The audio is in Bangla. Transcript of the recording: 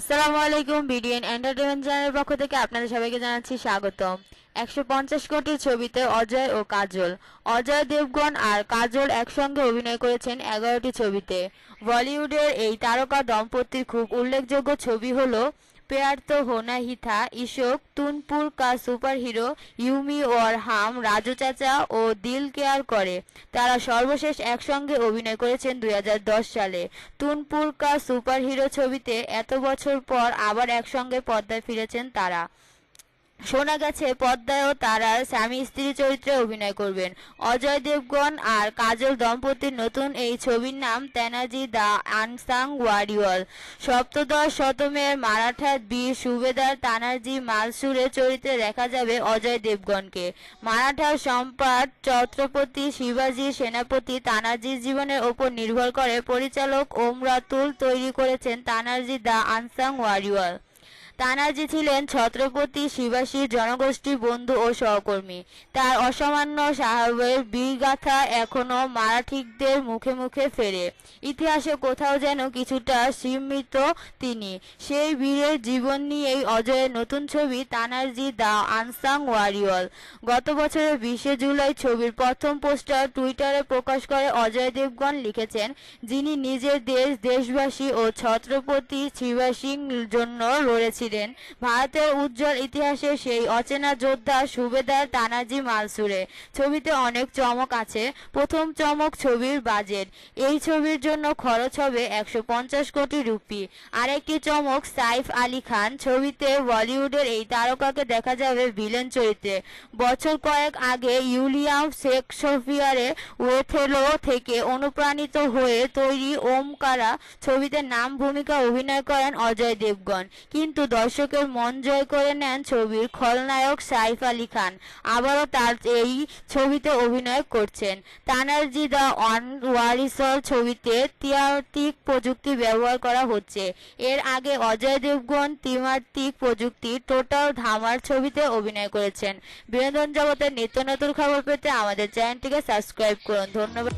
আসসালামু আলাইকুম, বিডিএন এন্টারটেনমেন্ট চ্যানেলের পক্ষ থেকে আপনাদের সবাইকে জানাচ্ছি স্বাগতম। একশো পঞ্চাশ কোটির ছবিতে অজয় ও কাজল। অজয় দেবগন আর কাজল একসঙ্গে অভিনয় করেছেন এগারোটি ছবিতে। বলিউডের এই তারকা দম্পতির খুব উল্লেখযোগ্য ছবি হলো পেয়ার তো হোনা হিথা, ইশোক, তুনপুর কা সুপার হিরো ইউমি ওর হাম, রাজু চাচা ও দিল কেয়ার করে। তারা সর্বশেষ একসঙ্গে অভিনয় করেছেন দুই হাজার দশ সালে। তুনপুর কা সুপার হিরো ছবিতে এত বছর পর আবার একসঙ্গে পর্দায় ফিরেছেন তারা। শোনা গেছে পদ্মায়ও তারা স্বামী স্ত্রী চরিত্রে অভিনয় করবেন। অজয় দেবগন আর কাজল দম্পতির নতুন এই ছবির নাম তেনাজি দ্য আনসাং ওয়ারিয়র। সপ্তদশ শতমের মারাঠা বীর সুবেদার তানাজি মালসুরের চরিত্রে দেখা যাবে অজয় দেবগনকে মারাঠার সম্পাদ ছত্রপতি শিবাজি সেনাপতি তানাজির জীবনের ওপর নির্ভর করে। পরিচালক ওমরাতুল তৈরি করেছেন Tanaji the unsung warrior. Tanaji ছিলেন ছত্রপতি শিবাসীর জনগোষ্ঠী বন্ধু ও সহকর্মী। তার অসামান্য সাহাবের বীরগাথা এখনও মারাঠিকদের মুখে মুখে ফেরে। ইতিহাসে কোথাও যেন কিছুটা সীমিত তিনি। সেই বীরের জীবন নিয়েই অজয়ের নতুন ছবি তানাজি দ্য আনসাং ওয়ারিয়র। গত বছরের বিশে জুলাই ছবির প্রথম পোস্টার টুইটারে প্রকাশ করে অজয় দেবগণ লিখেছেন, যিনি নিজের দেশ, দেশবাসী ও ছত্রপতি শিবাসীর জন্য লড়েছিলেন। ভারতের উজ্জ্বল ইতিহাসে সেই অচেনা যোদ্ধা সুবেদার তানাজি মালসুরে ছবিতে অনেক চমক আছে। প্রথম চমক ছবির বাজেট। এই ছবির জন্য খরচ হবে একশো পঞ্চাশ কোটি রুপি। আরেকটি চমক, সাইফ আলী খান। ছবিতে বলিউডের এই তারকাকে দেখা যাবে ভিলেন চরিত্রে। বছর কয়েক আগে ইউলিয়াম শেক্সপিয়ারে ওয়েথেলো থেকে অনুপ্রাণিত হয়ে তৈরি ওমকারা ছবিতে নাম, ভূমিকা, অভিনয় করেন অজয় দেবগন কিন্তু দর্শকের মন জয় করে নেন ছবির খলনায়ক সাইফ আলী খান। আবারও তার এই ছবিতে অভিনয় করছেন। তানার্জি দ্য অন ওয়ারিসল ছবিতে তিয়াত্রিক প্রযুক্তি ব্যবহার করা হচ্ছে। এর আগে অজয় দেবগন ত্রিমাত্রিক প্রযুক্তি টোটাল ধামার ছবিতে অভিনয় করেছেন। বিনোদন জগতের নিত্য নতুন খবর পেতে আমাদের চ্যানেলটিকে সাবস্ক্রাইব করুন। ধন্যবাদ।